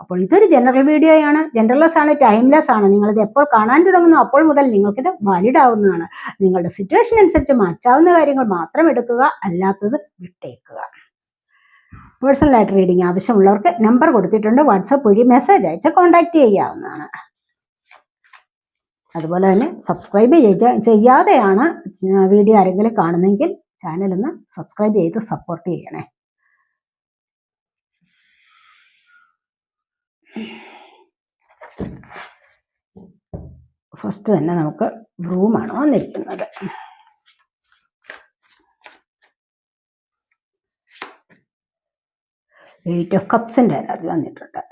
അപ്പോൾ ഇതൊരു ജനറൽ വീഡിയോയാണ് ജനറൽലെസ് ആണ് ടൈംലെസ് ആണ്. നിങ്ങളിത് എപ്പോൾ കാണാൻ തുടങ്ങുന്നു അപ്പോൾ മുതൽ നിങ്ങൾക്കിത് വാലിഡ് ആവുന്നതാണ്. നിങ്ങളുടെ സിറ്റുവേഷൻ അനുസരിച്ച് മാറ്റാവുന്ന കാര്യങ്ങൾ മാത്രം എടുക്കുക അല്ലാത്തത് വിട്ടേക്കുക. പേഴ്സണലായിട്ട് റീഡിംഗ് ആവശ്യമുള്ളവർക്ക് നമ്പർ കൊടുത്തിട്ടുണ്ട്. വാട്സപ്പ് വഴി മെസ്സേജ് അയച്ച് കോൺടാക്ട് ചെയ്യാവുന്നതാണ്. അതുപോലെ തന്നെ സബ്സ്ക്രൈബ് ചെയ്യ ചെയ്യാതെയാണ് വീഡിയോ ആരെങ്കിലും കാണുന്നെങ്കിൽ ചാനലൊന്ന് സബ്സ്ക്രൈബ് ചെയ്ത് സപ്പോർട്ട് ചെയ്യണേ. ഫസ്റ്റ് തന്നെ നമുക്ക് ബ്രൂമാണ് വന്നിരിക്കുന്നത്. എയ്റ്റ് ഓഫ് കപ്സിന്റെ അതിൽ വന്നിട്ടുണ്ട്.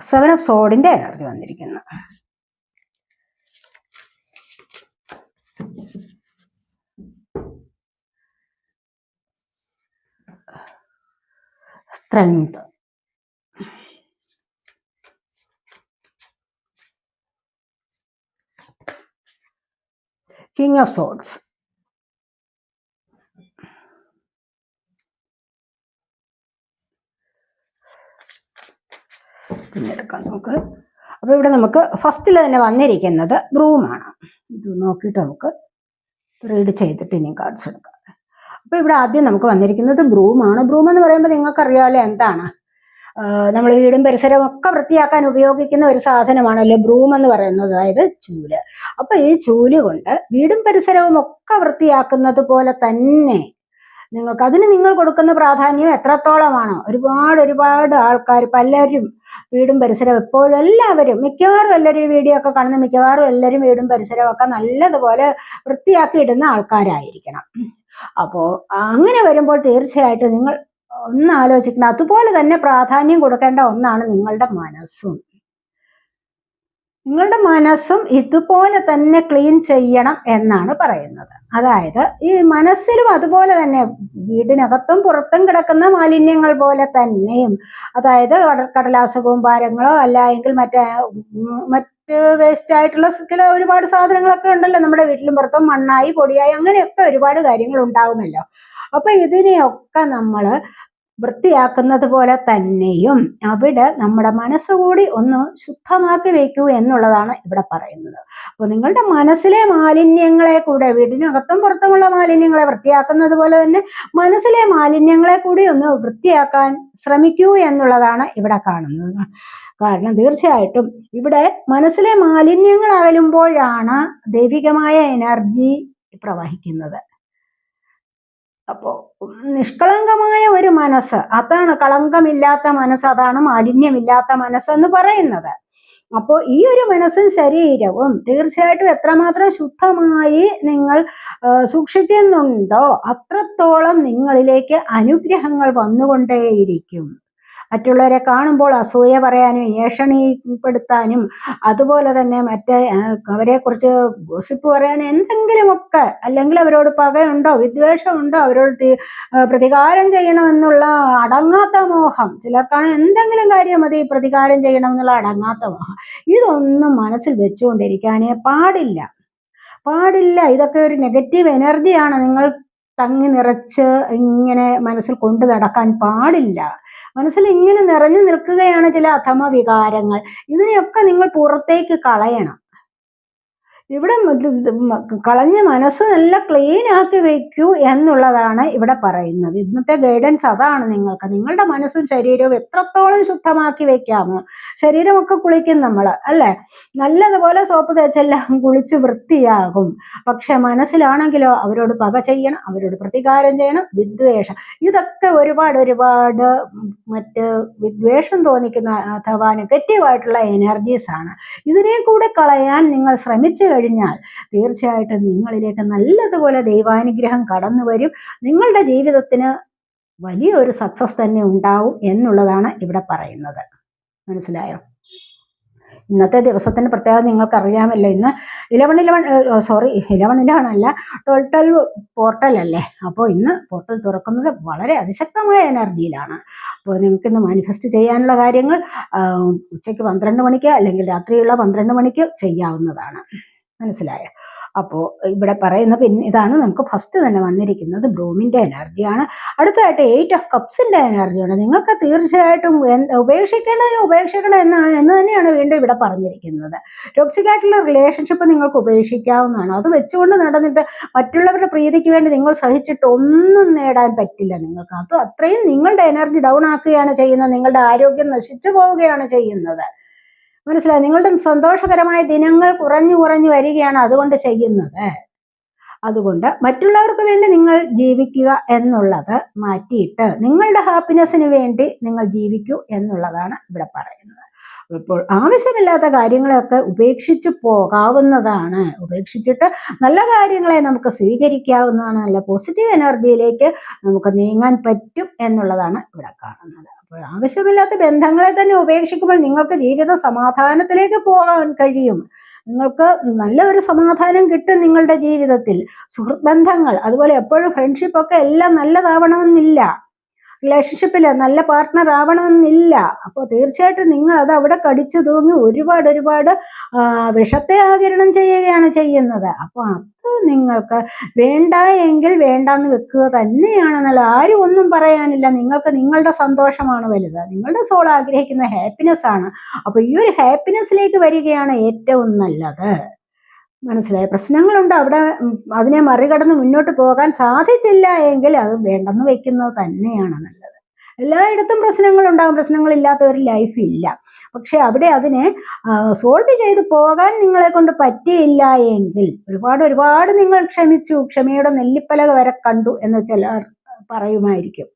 സെവൻ ഓഫ് സോഡിന്റെ എനർജി വന്നിരിക്കുന്നു. സ്ട്രെങ്ത് കിങ് ഓഫ് സോഡ്സ് പിന്നെ എടുക്കാം നമുക്ക്. അപ്പോൾ ഇവിടെ നമുക്ക് ഫസ്റ്റിൽ തന്നെ വന്നിരിക്കുന്നത് ബ്രൂമാണ് ഇത് നോക്കിയിട്ട് നമുക്ക് റീഡ് ചെയ്തിട്ട് ഇനി കാർഡ്സ് എടുക്കാം. അപ്പോൾ ഇവിടെ ആദ്യം നമുക്ക് വന്നിരിക്കുന്നത് ബ്രൂമാണ് ബ്രൂം എന്ന് പറയുമ്പോൾ നിങ്ങൾക്കറിയാമല്ലോ എന്താണ്? നമ്മൾ വീടും പരിസരവും ഒക്കെ വൃത്തിയാക്കാൻ ഉപയോഗിക്കുന്ന ഒരു സാധനമാണല്ലോ ബ്രൂം എന്ന് പറയുന്നത്. അതായത് ചൂൽ. അപ്പൊ ഈ ചൂൽ കൊണ്ട് വീടും പരിസരവും ഒക്കെ വൃത്തിയാക്കുന്നത് പോലെ തന്നെ നിങ്ങൾക്ക് അതിന് നിങ്ങൾ കൊടുക്കുന്ന പ്രാധാന്യം എത്രത്തോളമാണ്? ഒരുപാട് ഒരുപാട് ആൾക്കാർ പലരും വീടും പരിസരവും എപ്പോഴും എല്ലാവരും മിക്കവാറും എല്ലാവരും ഈ വീഡിയോ ഒക്കെ കാണുന്ന മിക്കവാറും എല്ലാവരും വീടും പരിസരവും ഒക്കെ നല്ലതുപോലെ വൃത്തിയാക്കി ഇടുന്ന ആൾക്കാരായിരിക്കണം. അപ്പോൾ അങ്ങനെ വരുമ്പോൾ തീർച്ചയായിട്ടും നിങ്ങൾ ഒന്ന് ആലോചിക്കണം. അതുപോലെ തന്നെ പ്രാധാന്യം കൊടുക്കേണ്ട ഒന്നാണ് നിങ്ങളുടെ മനസ്സും. നിങ്ങളുടെ മനസ്സും ഇതുപോലെ തന്നെ ക്ലീൻ ചെയ്യണം എന്നാണ് പറയുന്നത്. അതായത് ഈ മനസ്സിലും അതുപോലെ തന്നെ വീടിനകത്തും പുറത്തും കിടക്കുന്ന മാലിന്യങ്ങൾ പോലെ തന്നെയും അതായത് കടലാസ കൂമ്പാരങ്ങളോ അല്ലെങ്കിൽ മറ്റേ മറ്റ് വേസ്റ്റ് ആയിട്ടുള്ള ചില ഒരുപാട് സാധനങ്ങളൊക്കെ ഉണ്ടല്ലോ നമ്മുടെ വീട്ടിലും പുറത്തും മണ്ണായി പൊടിയായി അങ്ങനെയൊക്കെ ഒരുപാട് കാര്യങ്ങൾ ഉണ്ടാവുമല്ലോ. അപ്പൊ ഇതിനെയൊക്കെ നമ്മൾ വൃത്തിയാക്കുന്നത് പോലെ തന്നെയും അവിടെ നമ്മുടെ മനസ്സുകൂടി ഒന്ന് ശുദ്ധമാക്കി വെക്കൂ എന്നുള്ളതാണ് ഇവിടെ പറയുന്നത്. അപ്പോൾ നിങ്ങളുടെ മനസ്സിലെ മാലിന്യങ്ങളെ കൂടെ വീടിനകത്തും പുറത്തുമുള്ള മാലിന്യങ്ങളെ വൃത്തിയാക്കുന്നത് പോലെ തന്നെ മനസ്സിലെ മാലിന്യങ്ങളെ കൂടി ഒന്ന് വൃത്തിയാക്കാൻ ശ്രമിക്കൂ എന്നുള്ളതാണ് ഇവിടെ കാണുന്നത്. കാരണം തീർച്ചയായിട്ടും ഇവിടെ മനസ്സിലെ മാലിന്യങ്ങൾ അകലുമ്പോഴാണ് ദൈവികമായ എനർജി പ്രവഹിക്കുന്നത്. അപ്പോൾ നിഷ്കളങ്കമായ ഒരു മനസ്സ് അതാണ് കളങ്കമില്ലാത്ത മനസ്സ് അതാണ് മാലിന്യമില്ലാത്ത മനസ്സ് എന്ന് പറയുന്നത്. അപ്പോ ഈ ഒരു മനസ്സും ശരീരവും തീർച്ചയായിട്ടും എത്രമാത്രം ശുദ്ധമായി നിങ്ങൾ സൂക്ഷിക്കുന്നുണ്ടോ അത്രത്തോളം നിങ്ങളിലേക്ക് അനുഗ്രഹങ്ങൾ വന്നുകൊണ്ടേയിരിക്കും. മറ്റുള്ളവരെ കാണുമ്പോൾ അസൂയ പറയാനും ഏഷണിപ്പെടുത്താനും അതുപോലെ തന്നെ മറ്റേ അവരെക്കുറിച്ച് ഗോസിപ്പ് പറയാനും എന്തെങ്കിലുമൊക്കെ അല്ലെങ്കിൽ അവരോട് പകയുണ്ടോ വിദ്വേഷമുണ്ടോ അവരോട് പ്രതികാരം ചെയ്യണമെന്നുള്ള അടങ്ങാത്ത മോഹം. ചിലർക്കാണ് എന്തെങ്കിലും കാര്യം മതി പ്രതികാരം ചെയ്യണമെന്നുള്ള അടങ്ങാത്ത മോഹം. ഇതൊന്നും മനസ്സിൽ വെച്ചുകൊണ്ടിരിക്കാനേ പാടില്ല. പാടില്ല. ഇതൊക്കെ ഒരു നെഗറ്റീവ് എനർജിയാണ്. നിങ്ങൾ തങ്ങി നിറച്ച് ഇങ്ങനെ മനസ്സിൽ കൊണ്ടു നടക്കാൻ പാടില്ല. മനസ്സിൽ ഇങ്ങനെ നിറഞ്ഞു നിൽക്കുകയാണ് ചില അധമ വികാരങ്ങൾ ഇതിനെയൊക്കെ നിങ്ങൾ പുറത്തേക്ക് കളയണം. ഇവിടെ കളഞ്ഞ മനസ്സ് നല്ല ക്ലീൻ ആക്കി വയ്ക്കൂ എന്നുള്ളതാണ് ഇവിടെ പറയുന്നത്. ഇന്നത്തെ ഗൈഡൻസ് അതാണ് നിങ്ങൾക്ക്. നിങ്ങളുടെ മനസ്സും ശരീരവും എത്രത്തോളം ശുദ്ധമാക്കി വെക്കാമോ ശരീരമൊക്കെ കുളിക്കും നമ്മൾ അല്ലേ? നല്ലതുപോലെ സോപ്പ് തേച്ചെല്ലാം കുളിച്ച് വൃത്തിയാകും. പക്ഷെ മനസ്സിലാണെങ്കിലോ അവരോട് പക ചെയ്യണം അവരോട് പ്രതികാരം ചെയ്യണം വിദ്വേഷം. ഇതൊക്കെ ഒരുപാട് ഒരുപാട് മറ്റ് വിദ്വേഷം തോന്നിക്കുന്ന അഥവാ നെഗറ്റീവായിട്ടുള്ള എനർജീസ് ആണ്. ഇതിനെ കൂടെ കളയാൻ നിങ്ങൾ ശ്രമിച്ചു കഴിഞ്ഞാൽ തീർച്ചയായിട്ടും നിങ്ങളിലേക്ക് നല്ലതുപോലെ ദൈവാനുഗ്രഹം കടന്നു വരും. നിങ്ങളുടെ ജീവിതത്തിന് വലിയൊരു സക്സസ് തന്നെ ഉണ്ടാവും എന്നുള്ളതാണ് ഇവിടെ പറയുന്നത്. മനസ്സിലായോ? ഇന്നത്തെ ദിവസത്തിന്റെ പ്രത്യേകത നിങ്ങൾക്കറിയാമല്ലോ ഇന്ന് eleven eleven sorry eleven eleven അല്ല ട്വൽവ് ട്വൽവ് പോർട്ടൽ അല്ലേ? അപ്പോൾ ഇന്ന് പോർട്ടൽ തുറക്കുന്നത് വളരെ അതിശക്തമായ എനർജിയിലാണ്. അപ്പോൾ നിങ്ങൾക്ക് ഇന്ന് മാനിഫെസ്റ്റ് ചെയ്യാനുള്ള കാര്യങ്ങൾ ഉച്ചയ്ക്ക് പന്ത്രണ്ട് മണിക്ക് അല്ലെങ്കിൽ രാത്രിയുള്ള പന്ത്രണ്ട് മണിക്ക് ചെയ്യാവുന്നതാണ്. മനസ്സിലായോ. അപ്പോൾ ഇവിടെ പറയുന്ന പിന്നെ ഇതാണ് നമുക്ക് ഫസ്റ്റ് തന്നെ വന്നിരിക്കുന്നത് ബ്രൂമിന്റെ എനർജിയാണ് അടുത്തതായിട്ട് എയ്റ്റ് ഓഫ് കപ്സിന്റെ എനർജിയാണ് നിങ്ങൾക്ക് തീർച്ചയായിട്ടും ഉപേക്ഷിക്കേണ്ടതിന് ഉപേക്ഷിക്കണം എന്ന് എന്ന് തന്നെയാണ് വീണ്ടും ഇവിടെ പറഞ്ഞിരിക്കുന്നത്. ടോക്സിക് ആയിട്ടുള്ള റിലേഷൻഷിപ്പ് നിങ്ങൾക്ക് ഉപേക്ഷിക്കാവുന്നതാണ്. അത് വെച്ചുകൊണ്ട് നടന്നിട്ട് മറ്റുള്ളവരുടെ പ്രീതിക്ക് വേണ്ടി നിങ്ങൾ സഹിച്ചിട്ട് ഒന്നും നേടാൻ പറ്റില്ല നിങ്ങൾക്ക്. അത് അത്രയും നിങ്ങളുടെ എനർജി ഡൗൺ ആക്കുകയാണ് ചെയ്യുന്നത്. നിങ്ങളുടെ ആരോഗ്യം നശിച്ചു പോവുകയാണ് ചെയ്യുന്നത്. മനസ്സിലായി? നിങ്ങളുടെ സന്തോഷകരമായ ദിനങ്ങൾ കുറഞ്ഞു കുറഞ്ഞു വരികയാണ് അതുകൊണ്ട് ചെയ്യുന്നത്. അതുകൊണ്ട് മറ്റുള്ളവർക്ക് വേണ്ടി നിങ്ങൾ ജീവിക്കുക എന്നുള്ളത് മാറ്റിയിട്ട് നിങ്ങളുടെ ഹാപ്പിനെസ്സിന് വേണ്ടി നിങ്ങൾ ജീവിക്കൂ എന്നുള്ളതാണ് ഇവിടെ പറയുന്നത്. അപ്പോൾ ആവശ്യമില്ലാത്ത കാര്യങ്ങളെയൊക്കെ ഉപേക്ഷിച്ച് പോകാവുന്നതാണ്. ഉപേക്ഷിച്ചിട്ട് നല്ല കാര്യങ്ങളെ നമുക്ക് സ്വീകരിക്കാവുന്നതാണ്. നല്ല പോസിറ്റീവ് എനർജിയിലേക്ക് നമുക്ക് നീങ്ങാൻ പറ്റും എന്നുള്ളതാണ് ഇവിടെ കാണുന്നത്. അപ്പോൾ ആവശ്യമില്ലാത്ത ബന്ധങ്ങളെ തന്നെ ഉപേക്ഷിക്കുമ്പോൾ നിങ്ങൾക്ക് ജീവിത സമാധാനത്തിലേക്ക് പോകാൻ കഴിയും. നിങ്ങൾക്ക് നല്ല ഒരു സമാധാനം കിട്ടും നിങ്ങളുടെ ജീവിതത്തിൽ. സുഹൃത്ത് ബന്ധങ്ങൾ അതുപോലെ എപ്പോഴും ഫ്രണ്ട്ഷിപ്പ് ഒക്കെ എല്ലാം നല്ലതാവണമെന്നില്ല. റിലേഷൻഷിപ്പിൽ നല്ല പാർട്ട്ണർ ആവണമെന്നില്ല. അപ്പോൾ തീർച്ചയായിട്ടും നിങ്ങൾ അത് അവിടെ കടിച്ചു തൂങ്ങി ഒരുപാട് ഒരുപാട് വിഷത്തെ ആകിരണം ചെയ്യുകയാണ് ചെയ്യുന്നത്. അപ്പോൾ അത് നിങ്ങൾക്ക് വേണ്ട എങ്കിൽ വേണ്ടാന്ന് വെക്കുക തന്നെയാണെന്നല്ല ആരും ഒന്നും പറയാനില്ല. നിങ്ങൾക്ക് നിങ്ങളുടെ സന്തോഷമാണ് വലുത്. നിങ്ങളുടെ സോൾ ആഗ്രഹിക്കുന്ന ഹാപ്പിനെസ് ആണ്. അപ്പോൾ ഈ ഒരു ഹാപ്പിനെസ്സിലേക്ക് വരികയാണ് ഏറ്റവും നല്ലത്. മനസ്സിലായ. പ്രശ്നങ്ങളുണ്ട്. അവിടെ അതിനെ മറികടന്ന് മുന്നോട്ട് പോകാൻ സാധിച്ചില്ല എങ്കിൽ അത് വേണ്ടെന്ന് വെക്കുന്നത് തന്നെയാണ് നല്ലത്. എല്ലായിടത്തും പ്രശ്നങ്ങളുണ്ടാകും പ്രശ്നങ്ങളില്ലാത്ത ഒരു ലൈഫ് ഇല്ല. പക്ഷെ അവിടെ അതിനെ സോൾവ് ചെയ്ത് പോകാൻ നിങ്ങളെ കൊണ്ട് പറ്റിയില്ല എങ്കിൽ ഒരുപാട് ഒരുപാട് നിങ്ങൾ ക്ഷമിച്ചു. ക്ഷമയുടെ നെല്ലിപ്പലക വരെ കണ്ടു എന്ന് ചിലർ പറയുമായിരിക്കും.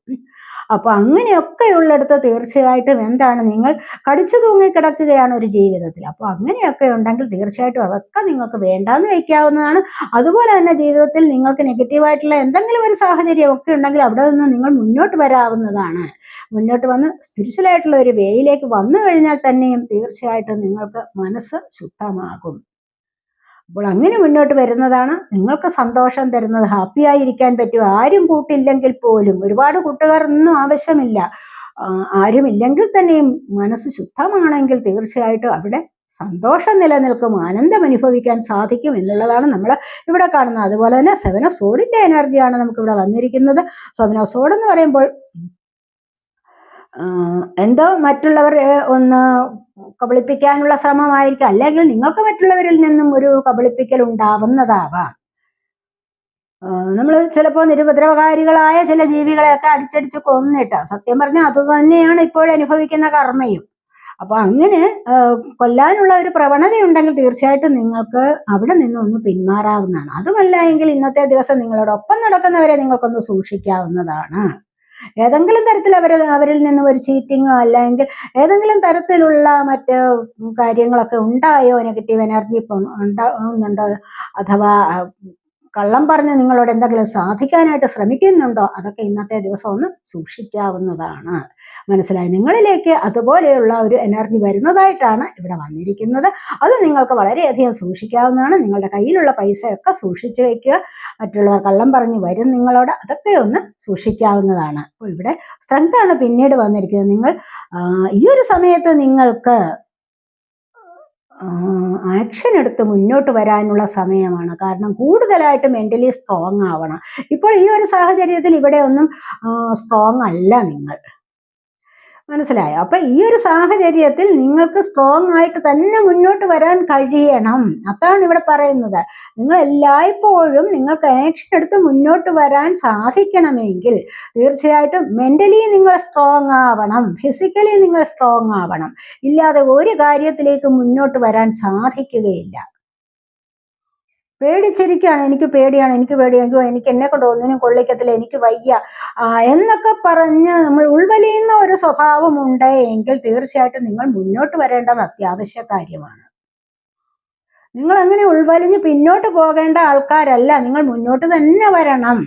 അപ്പൊ അങ്ങനെയൊക്കെയുള്ളിടത്ത് തീർച്ചയായിട്ടും എന്താണ് നിങ്ങൾ കടിച്ചു തൂങ്ങി കിടക്കുകയാണ് ഒരു ജീവിതത്തിൽ. അപ്പോൾ അങ്ങനെയൊക്കെ ഉണ്ടെങ്കിൽ തീർച്ചയായിട്ടും അതൊക്കെ നിങ്ങൾക്ക് വേണ്ടാന്ന് വയ്ക്കാവുന്നതാണ്. അതുപോലെ തന്നെ ജീവിതത്തിൽ നിങ്ങൾക്ക് നെഗറ്റീവായിട്ടുള്ള എന്തെങ്കിലും ഒരു സാഹചര്യം ഒക്കെ ഉണ്ടെങ്കിൽ അവിടെ നിന്ന് നിങ്ങൾ മുന്നോട്ട് വരാവുന്നതാണ്. മുന്നോട്ട് വന്ന് സ്പിരിച്വലായിട്ടുള്ള ഒരു വേയിലേക്ക് വന്നു കഴിഞ്ഞാൽ തന്നെയും തീർച്ചയായിട്ടും നിങ്ങൾക്ക് മനസ്സ് ശുദ്ധമാകും. അപ്പോൾ അങ്ങനെ മുന്നോട്ട് വരുന്നതാണ് നിങ്ങൾക്ക് സന്തോഷം തരുന്നത് ഹാപ്പി ആയിരിക്കാൻ പറ്റും. ആരും കൂട്ടില്ലെങ്കിൽ പോലും ഒരുപാട് കൂട്ടുകാരൊന്നും ആവശ്യമില്ല. ആരുമില്ലെങ്കിൽ തന്നെയും മനസ്സ് ശുദ്ധമാണെങ്കിൽ തീർച്ചയായിട്ടും അവിടെ സന്തോഷം നിലനിൽക്കും ആനന്ദം അനുഭവിക്കാൻ സാധിക്കും എന്നുള്ളതാണ് നമ്മൾ ഇവിടെ കാണുന്നത്. അതുപോലെ തന്നെ സെവൻ ഓഫ് സോഡിന്റെ എനർജിയാണ് നമുക്ക് ഇവിടെ വന്നിരിക്കുന്നത്. സെവൻ ഓഫ് സോഡ് എന്ന് പറയുമ്പോൾ എന്തോ മറ്റുള്ളവരെ ഒന്ന് കബളിപ്പിക്കാനുള്ള ശ്രമമായിരിക്കും. അല്ലെങ്കിൽ നിങ്ങൾക്ക് മറ്റുള്ളവരിൽ നിന്നും ഒരു കബളിപ്പിക്കൽ ഉണ്ടാവുന്നതാവാം. നമ്മൾ ചിലപ്പോൾ നിരുപദ്രവകാരികളായ ചില ജീവികളെയൊക്കെ അടിച്ചടിച്ച് കൊന്നിട്ട. സത്യം പറഞ്ഞാൽ അത് തന്നെയാണ് ഇപ്പോൾ അനുഭവിക്കുന്ന കർമ്മയും. അപ്പൊ അങ്ങനെ കൊല്ലാനുള്ള ഒരു പ്രവണതയുണ്ടെങ്കിൽ തീർച്ചയായിട്ടും നിങ്ങൾക്ക് അവിടെ നിന്നൊന്ന് പിന്മാറാവുന്നതാണ്. അതുമല്ല എങ്കിൽ ഇന്നത്തെ ദിവസം നിങ്ങളോടൊപ്പം നടക്കുന്നവരെ നിങ്ങൾക്കൊന്ന് സൂക്ഷിക്കാവുന്നതാണ്. ഏതെങ്കിലും തരത്തിൽ അവർ അവരിൽ നിന്നും ഒരു ചീറ്റിങ്ങോ അല്ലെങ്കിൽ ഏതെങ്കിലും തരത്തിലുള്ള മറ്റ് കാര്യങ്ങളൊക്കെ ഉണ്ടായോ നെഗറ്റീവ് എനർജി ഇപ്പം ഉണ്ടാകുന്നുണ്ടോ അഥവാ കള്ളം പറഞ്ഞ് നിങ്ങളോട് എന്തെങ്കിലും സാധിക്കാനായിട്ട് ശ്രമിക്കുന്നുണ്ടോ? അതൊക്കെ ഇന്നത്തെ ദിവസം ഒന്ന് സൂക്ഷിക്കാവുന്നതാണ്. മനസ്സിലായി? നിങ്ങളിലേക്ക് അതുപോലെയുള്ള ഒരു എനർജി വരുന്നതായിട്ടാണ് ഇവിടെ വന്നിരിക്കുന്നത്. അത് നിങ്ങൾക്ക് വളരെയധികം സൂക്ഷിക്കാവുന്നതാണ്. നിങ്ങളുടെ കയ്യിലുള്ള പൈസയൊക്കെ സൂക്ഷിച്ചു വയ്ക്കുക മറ്റുള്ളവർ കള്ളം പറഞ്ഞ് വരും നിങ്ങളോട്. അതൊക്കെ ഒന്ന് സൂക്ഷിക്കാവുന്നതാണ്. അപ്പോൾ ഇവിടെ സ്ട്രെങ്ത് ആണ് പിന്നീട് വന്നിരിക്കുന്നത്. നിങ്ങൾ ഈ ഒരു സമയത്ത് നിങ്ങൾക്ക് ആക്ഷൻ എടുത്ത് മുന്നോട്ട് വരാനുള്ള സമയമാണ്. കാരണം കൂടുതലായിട്ട് മെന്റലി സ്ട്രോങ് ആവണം. ഇപ്പോൾ ഈ ഒരു സാഹചര്യത്തിൽ ഇവിടെ ഒന്നും സ്ട്രോങ് അല്ല നിങ്ങൾ. മനസ്സിലായോ? അപ്പൊ ഈ ഒരു സാഹചര്യത്തിൽ നിങ്ങൾക്ക് സ്ട്രോങ് ആയിട്ട് തന്നെ മുന്നോട്ട് വരാൻ കഴിയണം. അതാണ് ഇവിടെ പറയുന്നത്. നിങ്ങൾ എല്ലായ്പ്പോഴും നിങ്ങൾക്ക് ആക്ഷൻ എടുത്ത് മുന്നോട്ട് വരാൻ സാധിക്കണമെങ്കിൽ തീർച്ചയായിട്ടും മെന്റലി നിങ്ങൾ സ്ട്രോങ് ആവണം. ഫിസിക്കലി നിങ്ങൾ സ്ട്രോങ് ആവണം. ഇല്ലാതെ ഒരു കാര്യത്തിലേക്ക് മുന്നോട്ട് വരാൻ സാധിക്കുകയില്ല. പേടിച്ചിരിക്കുകയാണ്. എനിക്ക് പേടിയാണ് എനിക്ക് പേടിയാണ്. എനിക്ക് എന്നെ കൊണ്ട് ഒന്നിനും കൊള്ളിക്കത്തില്ല എനിക്ക് വയ്യ. എന്നൊക്കെ പറഞ്ഞ് നമ്മൾ ഉൾവലിയുന്ന ഒരു സ്വഭാവം ഉണ്ട് എങ്കിൽ തീർച്ചയായിട്ടും നിങ്ങൾ മുന്നോട്ട് വരേണ്ടത് അത്യാവശ്യ കാര്യമാണ്. നിങ്ങൾ അങ്ങനെ ഉൾവലിഞ്ഞ് പിന്നോട്ട് പോകേണ്ട ആൾക്കാരല്ല. നിങ്ങൾ മുന്നോട്ട് തന്നെ വരണം.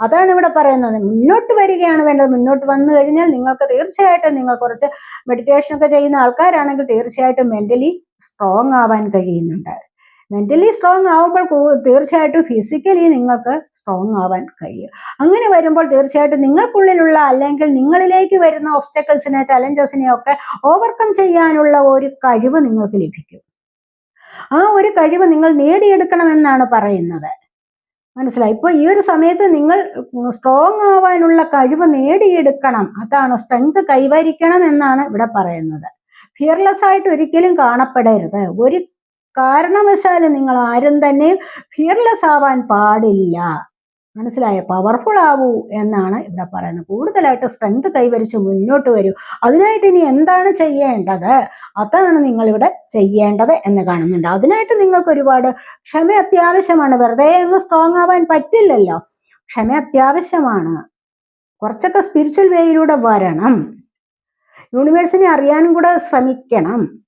അതാണ് ഇവിടെ പറയുന്നത്. മുന്നോട്ട് വരികയാണ് വേണ്ടത്. മുന്നോട്ട് വന്നു കഴിഞ്ഞാൽ നിങ്ങൾക്ക് തീർച്ചയായിട്ടും നിങ്ങൾ കുറച്ച് മെഡിറ്റേഷൻ ഒക്കെ ചെയ്യുന്ന ആൾക്കാരാണെങ്കിൽ തീർച്ചയായിട്ടും മെന്റലി സ്ട്രോങ് ആവാൻ കഴിയുന്നുണ്ട്. മെന്റലി സ്ട്രോങ് ആവുമ്പോൾ തീർച്ചയായിട്ടും ഫിസിക്കലി നിങ്ങൾക്ക് സ്ട്രോങ് ആവാൻ കഴിയും. അങ്ങനെ വരുമ്പോൾ തീർച്ചയായിട്ടും നിങ്ങൾക്കുള്ളിലുള്ള അല്ലെങ്കിൽ നിങ്ങളിലേക്ക് വരുന്ന ഒബ്സ്റ്റക്കിൾസിനെ ചലഞ്ചസിനെ ഒക്കെ ഓവർകം ചെയ്യാനുള്ള ഒരു കഴിവ് നിങ്ങൾക്ക് ലഭിക്കും. ആ ഒരു കഴിവ് നിങ്ങൾ നേടിയെടുക്കണമെന്നാണ് പറയുന്നത്. മനസ്സിലായി? ഇപ്പോൾ ഈ ഒരു സമയത്ത് നിങ്ങൾ സ്ട്രോങ് ആവാനുള്ള കഴിവ് നേടിയെടുക്കണം. അതാണ് സ്ട്രെങ്ത് കൈവരിക്കണം എന്നാണ് ഇവിടെ പറയുന്നത്. ഫിയർലെസ് ആയിട്ട് ഒരിക്കലും കാണപ്പെടരുത്. ഒരു കാരണവശാലും നിങ്ങൾ ആരും തന്നെ ഫിയർലെസ് ആവാൻ പാടില്ല. മനസ്സിലായ? പവർഫുൾ ആവൂ എന്നാണ് ഇവിടെ പറയുന്നത്. കൂടുതലായിട്ട് സ്ട്രെങ്ത് കൈവരിച്ച് മുന്നോട്ട് വരൂ. അതിനായിട്ട് ഇനി എന്താണ് ചെയ്യേണ്ടത്? അതാണ് നിങ്ങളിവിടെ ചെയ്യേണ്ടത് എന്ന് കാണുന്നുണ്ട്. അതിനായിട്ട് നിങ്ങൾക്ക് ഒരുപാട് ക്ഷമ അത്യാവശ്യമാണ്. വെറുതെ അങ്ങ് സ്ട്രോങ് ആവാൻ പറ്റില്ലല്ലോ. ക്ഷമ അത്യാവശ്യമാണ്. കുറച്ചൊക്കെ സ്പിരിച്വൽ വേയിലൂടെ വരണം. യൂണിവേഴ്സിനെ അറിയാനും കൂടെ ശ്രമിക്കണം.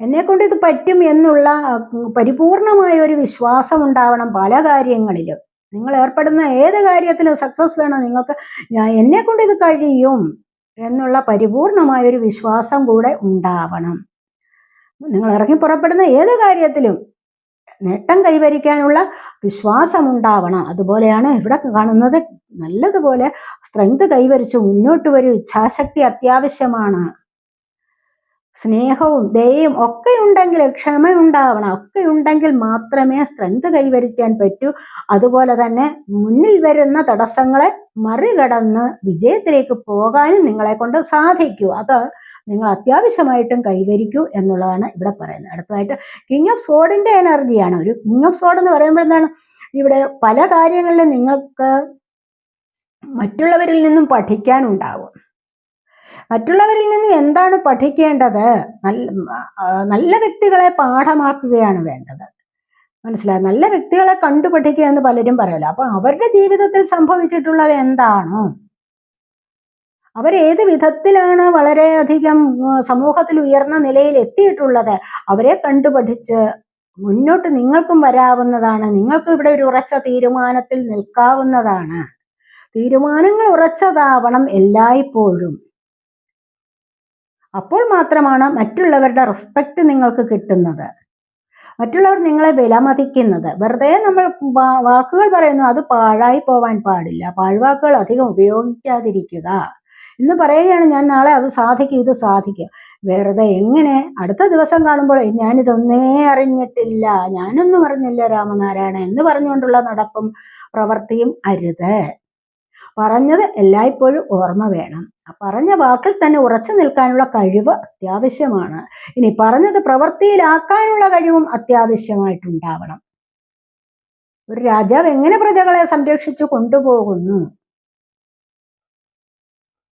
എന്നെ കൊണ്ട് ഇത് പറ്റും എന്നുള്ള പരിപൂർണമായ ഒരു വിശ്വാസം ഉണ്ടാവണം പല കാര്യങ്ങളിലും. നിങ്ങൾ ഏർപ്പെടുന്ന ഏത് കാര്യത്തിലും സക്സസ് വേണം നിങ്ങൾക്ക് ഞാൻ എന്നെ കൊണ്ട് ഇത് കഴിയും എന്നുള്ള പരിപൂർണമായ ഒരു വിശ്വാസം കൂടെ ഉണ്ടാവണം. നിങ്ങൾ ഇറങ്ങി പുറപ്പെടുന്ന ഏത് കാര്യത്തിലും നേട്ടം കൈവരിക്കാനുള്ള വിശ്വാസം ഉണ്ടാവണം. അതുപോലെയാണ് ഇവിടെ കാണുന്നത് നല്ലതുപോലെ സ്ട്രെങ്ത് കൈവരിച്ച് മുന്നോട്ട് വരും. ഇച്ഛാശക്തി അത്യാവശ്യമാണ്. സ്നേഹവും ദയയും ഒക്കെ ഉണ്ടെങ്കിൽ ക്ഷമ ഉണ്ടാവണം ഒക്കെ ഉണ്ടെങ്കിൽ മാത്രമേ സ്ട്രെങ്ത് കൈവരിക്കാൻ പറ്റൂ. അതുപോലെ തന്നെ മുന്നിൽ വരുന്ന തടസ്സങ്ങളെ മറികടന്ന് വിജയത്തിലേക്ക് പോകാനും നിങ്ങളെ കൊണ്ട് സാധിക്കൂ. അത് നിങ്ങൾ അത്യാവശ്യമായിട്ടും കൈവരിക്കൂ എന്നുള്ളതാണ് ഇവിടെ പറയുന്നത്. അടുത്തതായിട്ട് കിങ് ഓഫ് സോഡിന്റെ എനർജിയാണ് ഒരു കിങ് ഓഫ് സോഡ് എന്ന് പറയുമ്പോൾ എന്താണ്? ഇവിടെ പല കാര്യങ്ങളിലും നിങ്ങൾക്ക് മറ്റുള്ളവരിൽ നിന്നും പഠിക്കാനുണ്ടാവും മറ്റുള്ളവരിൽ നിന്ന് എന്താണ് പഠിക്കേണ്ടത്? നല്ല നല്ല വ്യക്തികളെ പാഠമാക്കുകയാണ് വേണ്ടത്. മനസ്സിലായി? നല്ല വ്യക്തികളെ കണ്ടു പഠിക്കുക എന്ന് പലരും പറയല്ലോ. അപ്പൊ അവരുടെ ജീവിതത്തിൽ സംഭവിച്ചിട്ടുള്ളത് എന്താണോ? അവരേത് വിധത്തിലാണ് വളരെയധികം സമൂഹത്തിൽ ഉയർന്ന നിലയിൽ എത്തിയിട്ടുള്ളത്? അവരെ കണ്ടു പഠിച്ച് മുന്നോട്ട് നിങ്ങൾക്കും വരാവുന്നതാണ്. നിങ്ങൾക്ക് ഇവിടെ ഒരു ഉറച്ച തീരുമാനത്തിൽ നിൽക്കാവുന്നതാണ്. തീരുമാനങ്ങൾ ഉറച്ചതാവണം എല്ലായ്പ്പോഴും. അപ്പോൾ മാത്രമാണ് മറ്റുള്ളവരുടെ റെസ്പെക്റ്റ് നിങ്ങൾക്ക് കിട്ടുന്നത്. മറ്റുള്ളവർ നിങ്ങളെ വിലമതിക്കുന്നത്. വെറുതെ നമ്മൾ വാക്കുകൾ പറയുന്നു അത് പാഴായി പോവാൻ പാടില്ല. പാഴ്വാക്കുകൾ അധികം ഉപയോഗിക്കാതിരിക്കുക. ഇന്ന് പറയുകയാണ് ഞാൻ നാളെ അത് സാധിക്കും ഇത് സാധിക്കും. വെറുതെ എങ്ങനെ? അടുത്ത ദിവസം കാണുമ്പോൾ ഞാനിതൊന്നേ അറിഞ്ഞിട്ടില്ല. ഞാനൊന്നും അറിഞ്ഞില്ല രാമനാരായണ എന്ന് പറഞ്ഞുകൊണ്ടുള്ള നടപ്പും പ്രവൃത്തിയും അരുത്. പറഞ്ഞത് എല്ലായ്പ്പോഴും ഓർമ്മ വേണം. പറഞ്ഞ വാക്കിൽ തന്നെ ഉറച്ചു നിൽക്കാനുള്ള കഴിവ് അത്യാവശ്യമാണ്. ഇനി പറഞ്ഞത് പ്രവൃത്തിയിലാക്കാനുള്ള കഴിവും അത്യാവശ്യമായിട്ടുണ്ടാവണം. ഒരു രാജാവ് എങ്ങനെ പ്രജകളെ സംരക്ഷിച്ചു കൊണ്ടുപോകുന്നു?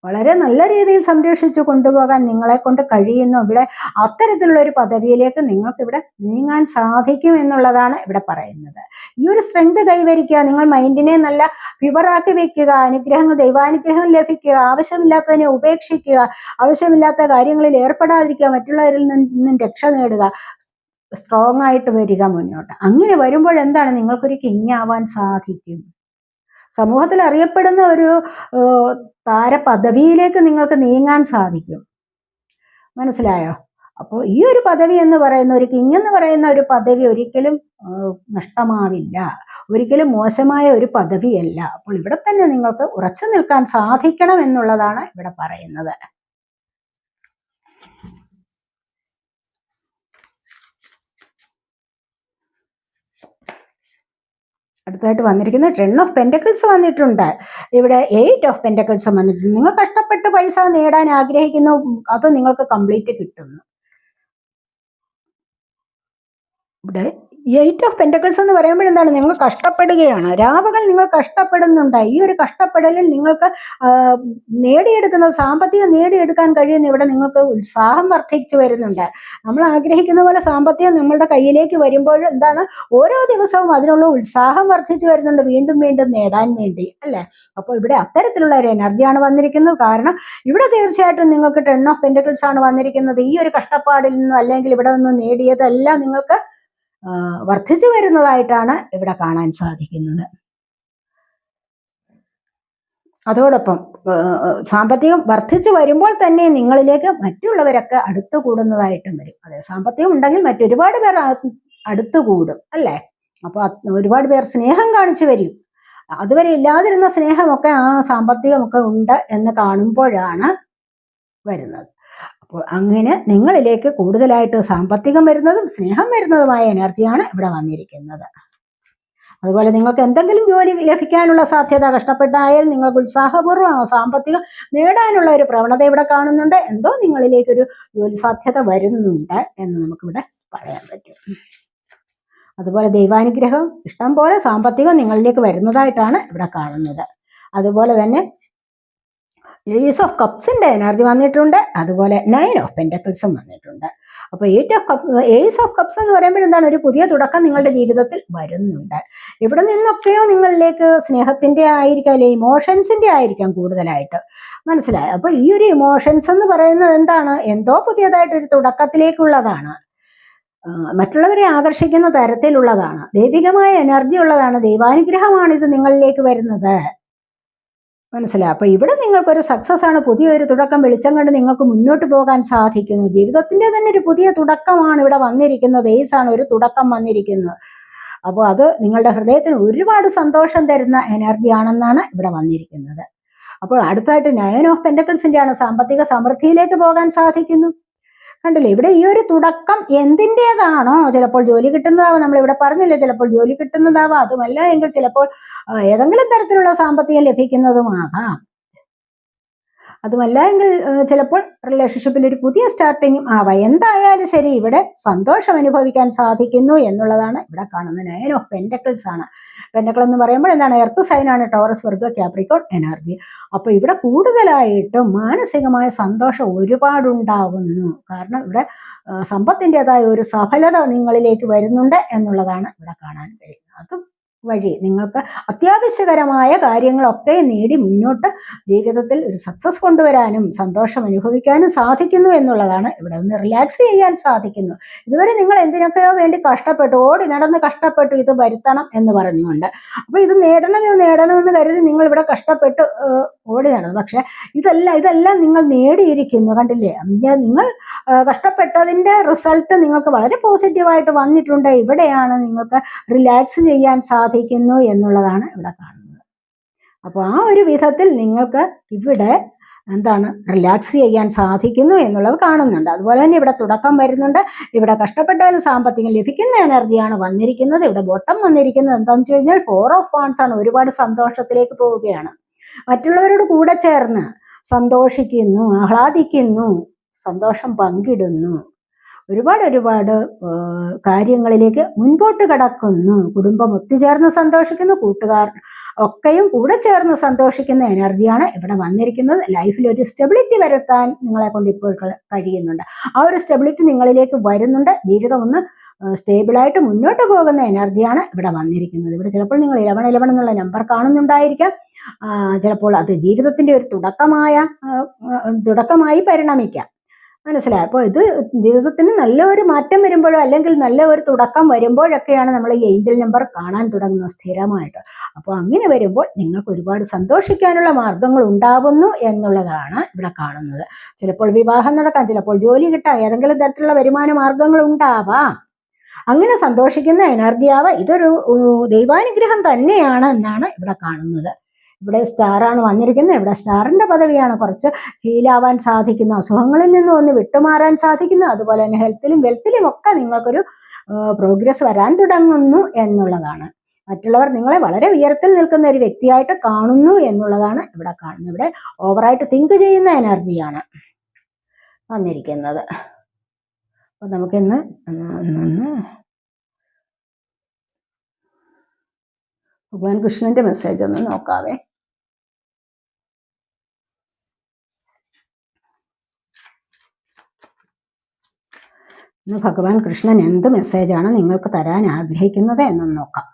വളരെ നല്ല രീതിയിൽ സംരക്ഷിച്ചു കൊണ്ടുപോകാൻ നിങ്ങളെ കൊണ്ട് കഴിയുന്നു. ഇവിടെ അത്തരത്തിലുള്ള ഒരു പദവിയിലേക്ക് നിങ്ങൾക്ക് ഇവിടെ നീങ്ങാൻ സാധിക്കും എന്നുള്ളതാണ് ഇവിടെ പറയുന്നത്. ഈ ഒരു സ്ട്രെങ്ത് കൈവരിക്കുക നിങ്ങൾ മൈൻഡിനെ നല്ല വിവറാക്കി വെക്കുക അനുഗ്രഹങ്ങൾ ദൈവാനുഗ്രഹം ലഭിക്കുക ആവശ്യമില്ലാത്തതിനെ ഉപേക്ഷിക്കുക ആവശ്യമില്ലാത്ത കാര്യങ്ങളിൽ ഏർപ്പെടാതിരിക്കുക മറ്റുള്ളവരിൽ നിന്നും രക്ഷ നേടുക സ്ട്രോങ് ആയിട്ട് വരിക മുന്നോട്ട്. അങ്ങനെ വരുമ്പോൾ എന്താണ് നിങ്ങൾക്കൊരു കിങ് ആവാൻ സാധിക്കും? സമൂഹത്തിൽ അറിയപ്പെടുന്ന ഒരു താരപദവിയിലേക്ക് നിങ്ങൾക്ക് നീങ്ങാൻ സാധിക്കും. മനസ്സിലായോ? അപ്പോൾ ഈ ഒരു പദവി എന്ന് പറയുന്ന ഒരു കിങ് എന്ന് പറയുന്ന ഒരു പദവി ഒരിക്കലും നഷ്ടമാവില്ല. ഒരിക്കലും മോശമായ ഒരു പദവിയല്ല. അപ്പോൾ ഇവിടെ തന്നെ നിങ്ങൾക്ക് ഉറച്ചു നിൽക്കാൻ സാധിക്കണം എന്നുള്ളതാണ് ഇവിടെ പറയുന്നത്. അടുത്തായിട്ട് വന്നിരിക്കുന്ന ടെൻ ഓഫ് പെന്റക്കിൾസ് വന്നിട്ടുണ്ട്. ഇവിടെ എയ്റ്റ് ഓഫ് പെന്റക്കിൾസ് വന്നിട്ടുണ്ട്. നിങ്ങൾ കഷ്ടപ്പെട്ട് പൈസ നേടാൻ ആഗ്രഹിക്കുന്നു. അത് നിങ്ങൾക്ക് കംപ്ലീറ്റ് കിട്ടുന്നു. ഇവിടെ എയ്റ്റ് ഓഫ് പെന്റക്കിൾസ് എന്ന് പറയുമ്പോൾ എന്താണ്? നിങ്ങൾ കഷ്ടപ്പെടുകയാണ്. രാവകൾ നിങ്ങൾ കഷ്ടപ്പെടുന്നുണ്ട്. ഈ ഒരു കഷ്ടപ്പെടലിൽ നിങ്ങൾക്ക് നേടിയെടുക്കുന്ന സാമ്പത്തികം നേടിയെടുക്കാൻ കഴിയുന്ന ഇവിടെ നിങ്ങൾക്ക് ഉത്സാഹം വർദ്ധിച്ചു വരുന്നുണ്ട്. നമ്മൾ ആഗ്രഹിക്കുന്ന പോലെ സാമ്പത്തികം നമ്മളുടെ കയ്യിലേക്ക് വരുമ്പോൾ എന്താണ്? ഓരോ ദിവസവും അതിനുള്ള ഉത്സാഹം വർദ്ധിച്ചു വരുന്നുണ്ട്. വീണ്ടും വീണ്ടും നേടാൻ വേണ്ടി അല്ലേ? അപ്പോൾ ഇവിടെ അത്തരത്തിലുള്ള ഒരു എനർജിയാണ് വന്നിരിക്കുന്നത്. കാരണം ഇവിടെ തീർച്ചയായിട്ടും നിങ്ങൾക്ക് ടെൻ ഓഫ് പെന്റക്കിൾസ് ആണ് വന്നിരിക്കുന്നത്. ഈ ഒരു കഷ്ടപ്പാടിൽ നിന്നും അല്ലെങ്കിൽ ഇവിടെ നിന്ന് നേടിയതെല്ലാം നിങ്ങൾക്ക് വർദ്ധിച്ചു വരുന്നതായിട്ടാണ് ഇവിടെ കാണാൻ സാധിക്കുന്നത്. അതോടൊപ്പം സാമ്പത്തികം വർദ്ധിച്ചു വരുമ്പോൾ തന്നെ നിങ്ങളിലേക്ക് മറ്റുള്ളവരൊക്കെ അടുത്തു കൂടുന്നതായിട്ടും വരും. അതെ സാമ്പത്തികം ഉണ്ടെങ്കിൽ മറ്റൊരുപാട് പേർ അടുത്തു കൂടും അല്ലേ? അപ്പോൾ ഒരുപാട് പേർ സ്നേഹം കാണിച്ചു വരും. അതുവരെ ഇല്ലാതിരുന്ന സ്നേഹമൊക്കെ ആ സാമ്പത്തികമൊക്കെ ഉണ്ട് എന്ന് കാണുമ്പോഴാണ് വരുന്നത്. അപ്പോൾ അങ്ങനെ നിങ്ങളിലേക്ക് കൂടുതലായിട്ട് സാമ്പത്തികം വരുന്നതും സ്നേഹം വരുന്നതുമായ എനർജിയാണ് ഇവിടെ വന്നിരിക്കുന്നത്. അതുപോലെ നിങ്ങൾക്ക് എന്തെങ്കിലും ജോലി ലഭിക്കാനുള്ള സാധ്യത കഷ്ടപ്പെട്ടായാലും നിങ്ങൾക്ക് ഉത്സാഹപൂർവം സാമ്പത്തികം നേടാനുള്ള ഒരു പ്രവണത ഇവിടെ കാണുന്നുണ്ട്. എന്തോ നിങ്ങളിലേക്കൊരു ജോലി സാധ്യത വരുന്നുണ്ട് എന്ന് നമുക്കിവിടെ പറയാൻ പറ്റും. അതുപോലെ ദൈവാനുഗ്രഹം ഇഷ്ടം പോലെ സാമ്പത്തികം നിങ്ങളിലേക്ക് വരുന്നതായിട്ടാണ് ഇവിടെ കാണുന്നത്. അതുപോലെ തന്നെ ഏസ് ഓഫ് കപ്സിന്റെ എനർജി വന്നിട്ടുണ്ട്. അതുപോലെ നയൻ ഓഫ് പെന്റക്കിൾസും വന്നിട്ടുണ്ട്. അപ്പോൾ eight of cup ace of cups എന്ന് പറയുമ്പോൾ എന്താണ്? ഒരു പുതിയ തുടക്കം നിങ്ങളുടെ ജീവിതത്തിൽ വരുന്നുണ്ട്. ഇവിടെ നിന്നൊക്കെയോ നിങ്ങളിലേക്ക് സ്നേഹത്തിന്റെ ആയിരിക്കാം അല്ലെ ഇമോഷൻസിന്റെ ആയിരിക്കാം കൂടുതലായിട്ട് മനസ്സിലായി അപ്പോൾ ഈ ഒരു ഇമോഷൻസ് എന്ന് പറയുന്നത് എന്താണ്? എന്തോ പുതിയതായിട്ട് ഒരു തുടക്കത്തിലേക്കുള്ളതാണ്. മറ്റുള്ളവരെ ആകർഷിക്കുന്ന തരത്തിലുള്ളതാണ്. ദൈവികമായ എനർജി ഉള്ളതാണ്. ദൈവാനുഗ്രഹമാണ് ഇത് നിങ്ങളിലേക്ക് വരുന്നത്. മനസ്സിലായി. അപ്പൊ ഇവിടെ നിങ്ങൾക്കൊരു സക്സസ് ആണ്. പുതിയൊരു തുടക്കം വെളിച്ചം കണ്ട് നിങ്ങൾക്ക് മുന്നോട്ട് പോകാൻ സാധിക്കുന്നു. ജീവിതത്തിന്റെ തന്നെ ഒരു പുതിയ തുടക്കമാണ് ഇവിടെ വന്നിരിക്കുന്നത്. ഏസാണ് ഒരു തുടക്കം വന്നിരിക്കുന്നത്. അപ്പോൾ അത് നിങ്ങളുടെ ഹൃദയത്തിന് ഒരുപാട് സന്തോഷം തരുന്ന എനർജി ആണെന്നാണ് ഇവിടെ വന്നിരിക്കുന്നത്. അപ്പോൾ അടുത്തായിട്ട് നയൻ ഓഫ് പെന്റക്കിൾസിന്റെ ആണ് സാമ്പത്തിക സമൃദ്ധിയിലേക്ക് പോകാൻ സാധിക്കുന്നു. കണ്ടില്ലേ? ഇവിടെ ഈ ഒരു തുടക്കം എന്തിന്റെതാണോ? ചിലപ്പോൾ ജോലി കിട്ടുന്നതാവാം. നമ്മൾ ഇവിടെ പറഞ്ഞില്ല ചിലപ്പോൾ ജോലി കിട്ടുന്നതാവാം. അതുമല്ല എങ്കിൽ ചിലപ്പോൾ ഏതെങ്കിലും തരത്തിലുള്ള സാമ്പത്തികം ലഭിക്കുന്നതുമാകാം അതുമല്ല എങ്കിൽ ചിലപ്പോൾ റിലേഷൻഷിപ്പിൽ ഒരു പുതിയ സ്റ്റാർട്ടിങ്ങും ആവാം. എന്തായാലും ശരി ഇവിടെ സന്തോഷം അനുഭവിക്കാൻ സാധിക്കുന്നു എന്നുള്ളതാണ് ഇവിടെ കാണുന്ന നയൻ ഓഫ് പെന്റക്കിൾസ് ആണ്. പെന്റക്കിൾ എന്ന് പറയുമ്പോൾ എന്താണ്? എർത്ത് സൈനാണ് ടോറസ് വർഗ ക്യാപ്രിക്കോൺ എനർജി അപ്പോൾ ഇവിടെ കൂടുതലായിട്ടും മാനസികമായ സന്തോഷം ഒരുപാടുണ്ടാകുന്നു കാരണം ഇവിടെ സമ്പത്തിന്റെതായ ഒരു സഫലത നിങ്ങളിലേക്ക് വരുന്നുണ്ട് എന്നുള്ളതാണ് ഇവിടെ കാണാൻ കഴിയുന്നത്. അത് വഴി. നിങ്ങൾക്ക് അത്യാവശ്യകരമായ കാര്യങ്ങളൊക്കെ നേടി മുന്നോട്ട് ജീവിതത്തിൽ ഒരു സക്സസ് കൊണ്ടുവരാനും സന്തോഷം അനുഭവിക്കാനും സാധിക്കുന്നു എന്നുള്ളതാണ്. ഇവിടെ ഒന്ന് റിലാക്സ് ചെയ്യാൻ സാധിക്കുന്നു. ഇതുവരെ നിങ്ങൾ എന്തിനൊക്കെയോ വേണ്ടി കഷ്ടപ്പെട്ടു ഓടി നടന്ന് കഷ്ടപ്പെട്ടു ഇത് വരുത്തണം എന്ന് പറഞ്ഞുകൊണ്ട്. അപ്പോൾ ഇത് നേടണം ഇത് നേടണമെന്ന് കരുതി നിങ്ങൾ ഇവിടെ കഷ്ടപ്പെട്ട് ഓടി നടന്നു. പക്ഷെ ഇതെല്ലാം ഇതെല്ലാം നിങ്ങൾ നേടിയിരിക്കുന്നു കണ്ടില്ലേ? നിങ്ങൾ കഷ്ടപ്പെട്ടതിന്റെ റിസൾട്ട് നിങ്ങൾക്ക് വളരെ പോസിറ്റീവായിട്ട് വന്നിട്ടുണ്ട്. ഇവിടെയാണ് നിങ്ങൾക്ക് റിലാക്സ് ചെയ്യാൻ സാധിക്കുന്നു എന്നുള്ളതാണ് ഇവിടെ കാണുന്നത്. അപ്പോൾ ആ ഒരു വിധത്തിൽ നിങ്ങൾക്ക് ഇവിടെ എന്താണ് റിലാക്സ് ചെയ്യാൻ സാധിക്കുന്നു എന്നുള്ളത് കാണുന്നുണ്ട്. അതുപോലെ തന്നെ ഇവിടെ തുടക്കം വരുന്നുണ്ട്. ഇവിടെ കഷ്ടപ്പെട്ടാലും സാമ്പത്തികം ലഭിക്കുന്ന എനർജിയാണ് വന്നിരിക്കുന്നത്. ഇവിടെ ബോട്ടം വന്നിരിക്കുന്നത് എന്താണെന്ന് വെച്ച് കഴിഞ്ഞാൽ ഫോർ ഓഫ് ഫാൻസ് ആണ്. ഒരുപാട് സന്തോഷത്തിലേക്ക് പോവുകയാണ്. മറ്റുള്ളവരോട് കൂടെ ചേർന്ന് സന്തോഷിക്കുന്നു ആഹ്ലാദിക്കുന്നു സന്തോഷം പങ്കിടുന്നു. ഒരുപാട് ഒരുപാട് കാര്യങ്ങളിലേക്ക് മുൻപോട്ട് കടക്കുന്നു. കുടുംബം ഒത്തുചേർന്ന് സന്തോഷിക്കുന്നു കൂട്ടുകാർ ഒക്കെയും കൂടെ ചേർന്ന് സന്തോഷിക്കുന്ന എനർജിയാണ് ഇവിടെ വന്നിരിക്കുന്നത്. ലൈഫിൽ ഒരു സ്റ്റെബിലിറ്റി വരുത്താൻ നിങ്ങളെ കൊണ്ട് ഇപ്പോൾ കഴിയുന്നുണ്ട്. ആ ഒരു സ്റ്റെബിലിറ്റി നിങ്ങളിലേക്ക് വരുന്നുണ്ട്. ജീവിതം ഒന്ന് സ്റ്റേബിളായിട്ട് മുന്നോട്ട് പോകുന്ന എനർജിയാണ് ഇവിടെ വന്നിരിക്കുന്നത്. ഇവിടെ ചിലപ്പോൾ നിങ്ങൾ ഇലവൺ ഇലവൺ എന്നുള്ള നമ്പർ കാണുന്നുണ്ടായിരിക്കാം. ചിലപ്പോൾ അത് ജീവിതത്തിന്റെ ഒരു തുടക്കമായ തുടക്കമായി പരിണമിക്കാം. മനസ്സിലായി. അപ്പോൾ ഇത് ജീവിതത്തിന് നല്ല ഒരു മാറ്റം വരുമ്പോഴോ അല്ലെങ്കിൽ നല്ല ഒരു തുടക്കം വരുമ്പോഴൊക്കെയാണ് നമ്മൾ ഈ ഏഞ്ചൽ നമ്പർ കാണാൻ തുടങ്ങുന്നത് സ്ഥിരമായിട്ട്. അപ്പോൾ അങ്ങനെ വരുമ്പോൾ നിങ്ങൾക്ക് ഒരുപാട് സന്തോഷിക്കാനുള്ള മാർഗങ്ങൾ ഉണ്ടാവുന്നു എന്നുള്ളതാണ് ഇവിടെ കാണുന്നത്. ചിലപ്പോൾ വിവാഹം നടക്കാം ചിലപ്പോൾ ജോലി കിട്ടാം ഏതെങ്കിലും തരത്തിലുള്ള വരുമാന മാർഗങ്ങൾ ഉണ്ടാവാം. അങ്ങനെ സന്തോഷിക്കുന്ന എനർജിയാവ ഇതൊരു ദൈവാനുഗ്രഹം തന്നെയാണ് എന്നാണ് ഇവിടെ കാണുന്നത്. ഇവിടെ സ്റ്റാറാണ് വന്നിരിക്കുന്നത്. ഇവിടെ സ്റ്റാറിന്റെ പദവിയാണ്. കുറച്ച് ഹീലാവാൻ സാധിക്കുന്നു. അസുഖങ്ങളിൽ നിന്നും ഒന്ന് വിട്ടുമാറാൻ സാധിക്കുന്നു. അതുപോലെ തന്നെ ഹെൽത്തിലും വെൽത്തിലും ഒക്കെ നിങ്ങൾക്കൊരു പ്രോഗ്രസ് വരാൻ തുടങ്ങുന്നു എന്നുള്ളതാണ്. മറ്റുള്ളവർ നിങ്ങളെ വളരെ ഉയരത്തിൽ നിൽക്കുന്ന ഒരു വ്യക്തിയായിട്ട് കാണുന്നു എന്നുള്ളതാണ് ഇവിടെ കാണുന്നത്. ഇവിടെ ഓവറായിട്ട് തിങ്ക് ചെയ്യുന്ന എനർജിയാണ് വന്നിരിക്കുന്നത്. അപ്പം നമുക്കിന്ന് ഭഗവാൻ കൃഷ്ണന്റെ മെസ്സേജ് ഒന്ന് നോക്കാവേ. ഇന്ന് ഭഗവാൻ കൃഷ്ണൻ എന്ത് മെസ്സേജാണ് നിങ്ങൾക്ക് തരാൻ ആഗ്രഹിക്കുന്നത് എന്നൊന്ന് നോക്കാം.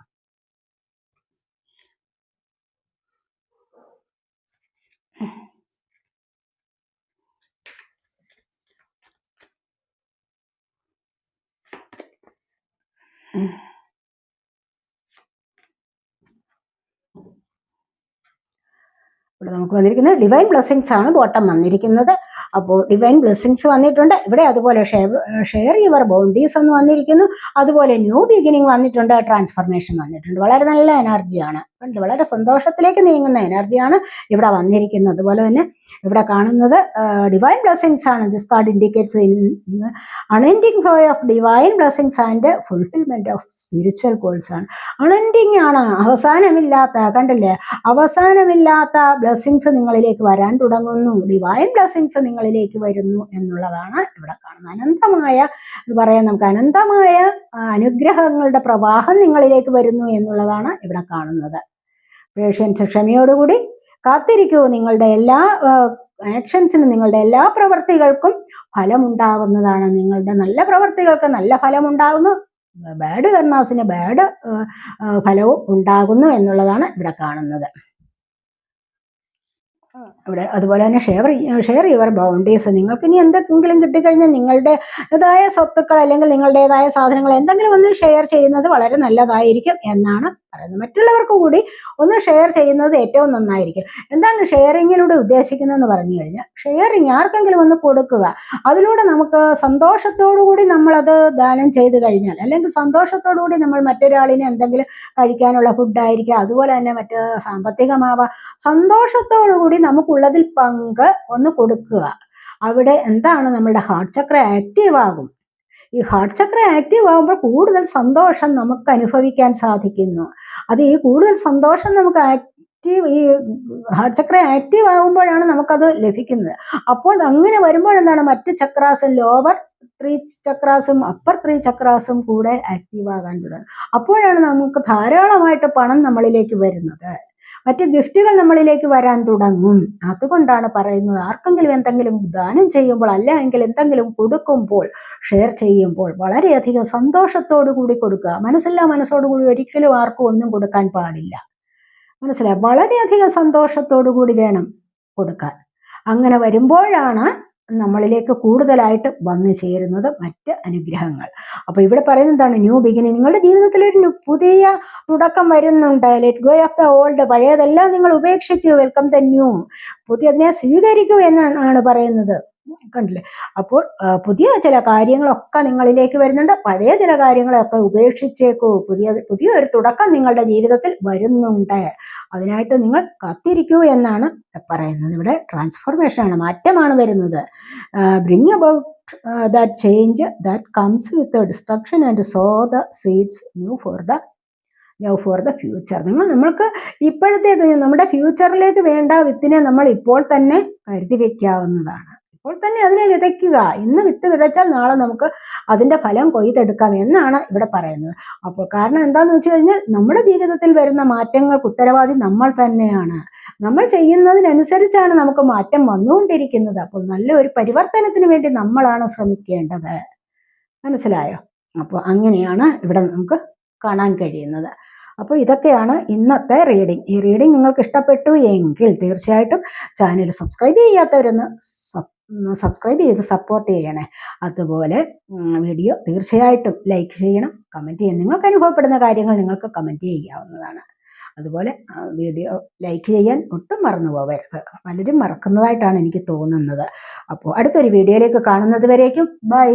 ഇവിടെ നമുക്ക് വന്നിരിക്കുന്നത് ഡിവൈൻ ബ്ലെസ്സിങ്സ് ആണ് ബോട്ടം വന്നിരിക്കുന്നത്. അപ്പോൾ ഡിവൈൻ ബ്ലെസ്സിങ്സ് വന്നിട്ടുണ്ട്. ഇവിടെ അതുപോലെ ഷെയർ യുവർ ബൗണ്ടീസ് എന്ന് വന്നിരിക്കുന്നു. അതുപോലെ ന്യൂ ബിഗിനിങ് വന്നിട്ടുണ്ട്. ട്രാൻസ്ഫർമേഷൻ വന്നിട്ടുണ്ട്. വളരെ നല്ല എനർജിയാണ് കണ്ടു. വളരെ സന്തോഷത്തിലേക്ക് നീങ്ങുന്ന എനർജിയാണ് ഇവിടെ വന്നിരിക്കുന്നത്. അതുപോലെ തന്നെ ഇവിടെ കാണുന്നത് ഡിവൈൻ ബ്ലെസ്സിങ്സ് ആണ്. This card indicates in unending flow of divine blessings and fulfilment of spiritual goals ആണ്. അൺഎൻഡിങ് ആണ്. അവസാനമില്ലാത്ത കണ്ടില്ലേ? അവസാനമില്ലാത്ത ബ്ലെസ്സിങ്സ് നിങ്ങളിലേക്ക് വരാൻ തുടങ്ങുന്നു. ഡിവൈൻ ബ്ലെസ്സിങ്സ് നിങ്ങളിലേക്ക് വരുന്നു എന്നുള്ളതാണ് ഇവിടെ കാണുന്നത്. അനന്തമായ പറയാം നമുക്ക് അനന്തമായ അനുഗ്രഹങ്ങളുടെ പ്രവാഹം നിങ്ങളിലേക്ക് വരുന്നു എന്നുള്ളതാണ് ഇവിടെ കാണുന്നത്. പേഷ്യൻസ് ക്ഷമയോടുകൂടി കാത്തിരിക്കൂ. നിങ്ങളുടെ എല്ലാ ആക്ഷൻസിനും നിങ്ങളുടെ എല്ലാ പ്രവർത്തികൾക്കും ഫലമുണ്ടാകുന്നതാണ് നിങ്ങളുടെ നല്ല പ്രവർത്തികൾക്ക് നല്ല ഫലമുണ്ടാകുന്നു ബാഡ് കർണാസിന് ബാഡ് ഫലവും ഉണ്ടാകുന്നു എന്നുള്ളതാണ് ഇവിടെ കാണുന്നത്. ഇവിടെ അതുപോലെ തന്നെ ഷെയർ ഷെയർ യുവർ ബൗണ്ടീസ് നിങ്ങൾക്ക് ഇനി എന്തെങ്കിലും കിട്ടിക്കഴിഞ്ഞാൽ നിങ്ങളുടേതായ സ്വത്തുക്കൾ അല്ലെങ്കിൽ നിങ്ങളുടേതായ സാധനങ്ങൾ എന്തെങ്കിലും ഒന്ന് ഷെയർ ചെയ്യുന്നത് വളരെ നല്ലതായിരിക്കും എന്നാണ് പറയുന്നത്. മറ്റുള്ളവർക്ക് കൂടി ഒന്ന് ഷെയർ ചെയ്യുന്നത് ഏറ്റവും നന്നായിരിക്കും. എന്താണ് ഷെയറിങ്ങിലൂടെ ഉദ്ദേശിക്കുന്നതെന്ന് പറഞ്ഞു കഴിഞ്ഞാൽ ഷെയറിങ് ആർക്കെങ്കിലും ഒന്ന് കൊടുക്കുക. അതിലൂടെ നമുക്ക് സന്തോഷത്തോടു കൂടി നമ്മളത് ദാനം ചെയ്ത് കഴിഞ്ഞാൽ അല്ലെങ്കിൽ സന്തോഷത്തോടു കൂടി നമ്മൾ മറ്റൊരാളിനെ എന്തെങ്കിലും കഴിക്കാനുള്ള ഫുഡായിരിക്കാം അതുപോലെ തന്നെ മറ്റ് സാമ്പത്തികമാവാം. സന്തോഷത്തോടു കൂടി നമുക്കുള്ളതിൽ പങ്ക് ഒന്ന് കൊടുക്കുക. അവിടെ എന്താണ് നമ്മളുടെ ഹാർട്ട് ചക്ര ആക്റ്റീവ് ആകും. ഈ ഹാർട്ട് ചക്ര ആക്റ്റീവ് ആകുമ്പോൾ കൂടുതൽ സന്തോഷം നമുക്ക് അനുഭവിക്കാൻ സാധിക്കുന്നു. അത് ഈ കൂടുതൽ സന്തോഷം നമുക്ക് ആക്റ്റീവ് ഈ ഹാർട്ട് ചക്ര ആക്റ്റീവ് ആകുമ്പോഴാണ് നമുക്കത് ലഭിക്കുന്നത്. അപ്പോൾ അങ്ങനെ വരുമ്പോൾ എന്താണ്? മറ്റ് ചക്രാസും ലോവർ ത്രീ ചക്രാസും അപ്പർ ത്രീ ചക്രാസും കൂടെ ആക്റ്റീവ് ആകാൻ തുടങ്ങും. അപ്പോഴാണ് നമുക്ക് ധാരാളമായിട്ട് പണം നമ്മളിലേക്ക് വരുന്നത്. മറ്റ് ഗിഫ്റ്റുകൾ നമ്മളിലേക്ക് വരാൻ തുടങ്ങും. അതുകൊണ്ടാണ് പറയുന്നത് ആർക്കെങ്കിലും എന്തെങ്കിലും ദാനം ചെയ്യുമ്പോൾ അല്ലെങ്കിൽ എന്തെങ്കിലും കൊടുക്കുമ്പോൾ ഷെയർ ചെയ്യുമ്പോൾ വളരെയധികം സന്തോഷത്തോടു കൂടി കൊടുക്കുക. മനസ്സില്ലാ മനസ്സോടു കൂടി ഒരിക്കലും ആർക്കും ഒന്നും കൊടുക്കാൻ പാടില്ല. മനസ്സിലായി വളരെയധികം സന്തോഷത്തോടു കൂടി വേണം കൊടുക്കാൻ. അങ്ങനെ വരുമ്പോഴാണ് നമ്മളിലേക്ക് കൂടുതലായിട്ട് വന്നു ചേരുന്നത് മറ്റ് അനുഗ്രഹങ്ങൾ. അപ്പൊ ഇവിടെ പറയുന്നത് എന്താണ്? ന്യൂ ബിഗിനിങ് നിങ്ങളുടെ ജീവിതത്തിൽ ഒരു പുതിയ തുടക്കം വരുന്നുണ്ട്. Let go of the old പഴയതെല്ലാം നിങ്ങൾ ഉപേക്ഷിക്കൂ. വെൽക്കം ദ ന്യൂ പുതിയതിനെ സ്വീകരിക്കൂ എന്നാണ് പറയുന്നത്. കണ്ടില്ലേ? അപ്പോൾ പുതിയ ചില കാര്യങ്ങളൊക്കെ നിങ്ങളിലേക്ക് വരുന്നുണ്ട്. പഴയ ചില കാര്യങ്ങളൊക്കെ ഉപേക്ഷിച്ചേക്കൂ. പുതിയ പുതിയ ഒരു തുടക്കം നിങ്ങളുടെ ജീവിതത്തിൽ വരുന്നുണ്ട്. അതിനായിട്ട് നിങ്ങൾ കാത്തിരിക്കൂ എന്നാണ് പറയുന്നത്. ഇവിടെ ട്രാൻസ്ഫോർമേഷൻ ആണ് മാറ്റമാണ് വരുന്നത്. Bring about that change that comes with destruction and sow the seeds new for the new for the future നിങ്ങൾ നമ്മൾക്ക് ഇപ്പോഴത്തേക്ക് നമ്മുടെ ഫ്യൂച്ചറിലേക്ക് വേണ്ട വിത്തിനെ നമ്മൾ ഇപ്പോൾ തന്നെ കരുതി വെക്കാവുന്നതാണ്. ഇപ്പോൾ തന്നെ അതിനെ വിതയ്ക്കുക. ഇന്ന് വിത്ത് വിതച്ചാൽ നാളെ നമുക്ക് അതിന്റെ ഫലം കൊയ്തെടുക്കാം എന്നാണ് ഇവിടെ പറയുന്നത്. അപ്പോൾ കാരണം എന്താന്ന് വെച്ച് കഴിഞ്ഞാൽ നമ്മുടെ ജീവിതത്തിൽ വരുന്ന മാറ്റങ്ങൾക്ക് ഉത്തരവാദി നമ്മൾ തന്നെയാണ്. നമ്മൾ ചെയ്യുന്നതിനനുസരിച്ചാണ് നമുക്ക് മാറ്റം വന്നുകൊണ്ടിരിക്കുന്നത്. അപ്പോൾ നല്ലൊരു പരിവർത്തനത്തിന് വേണ്ടി നമ്മളാണ് ശ്രമിക്കേണ്ടത്. മനസ്സിലായോ? അപ്പോൾ അങ്ങനെയാണ് ഇവിടെ നമുക്ക് കാണാൻ കഴിയുന്നത്. അപ്പോൾ ഇതൊക്കെയാണ് ഇന്നത്തെ റീഡിംഗ് ഈ റീഡിംഗ് നിങ്ങൾക്ക് ഇഷ്ടപ്പെട്ടു എങ്കിൽ തീർച്ചയായിട്ടും ചാനൽ സബ്സ്ക്രൈബ് ചെയ്യാത്തവരൊന്ന് സബ്സ്ക്രൈബ് ചെയ്ത് സപ്പോർട്ട് ചെയ്യണേ. അതുപോലെ വീഡിയോ തീർച്ചയായിട്ടും ലൈക്ക് ചെയ്യണം കമന്റ് ചെയ്യണം. നിങ്ങൾക്ക് അനുഭവപ്പെടുന്ന കാര്യങ്ങൾ നിങ്ങൾക്ക് കമന്റ് ചെയ്യാവുന്നതാണ്. അതുപോലെ വീഡിയോ ലൈക്ക് ചെയ്യാൻ ഒട്ടും മറന്നു പോകരുത്. പലരും മറക്കുന്നതായിട്ടാണ് എനിക്ക് തോന്നുന്നത്. അപ്പോൾ അടുത്തൊരു വീഡിയോയിലേക്ക് കാണുന്നത് വരേക്കും. ബൈ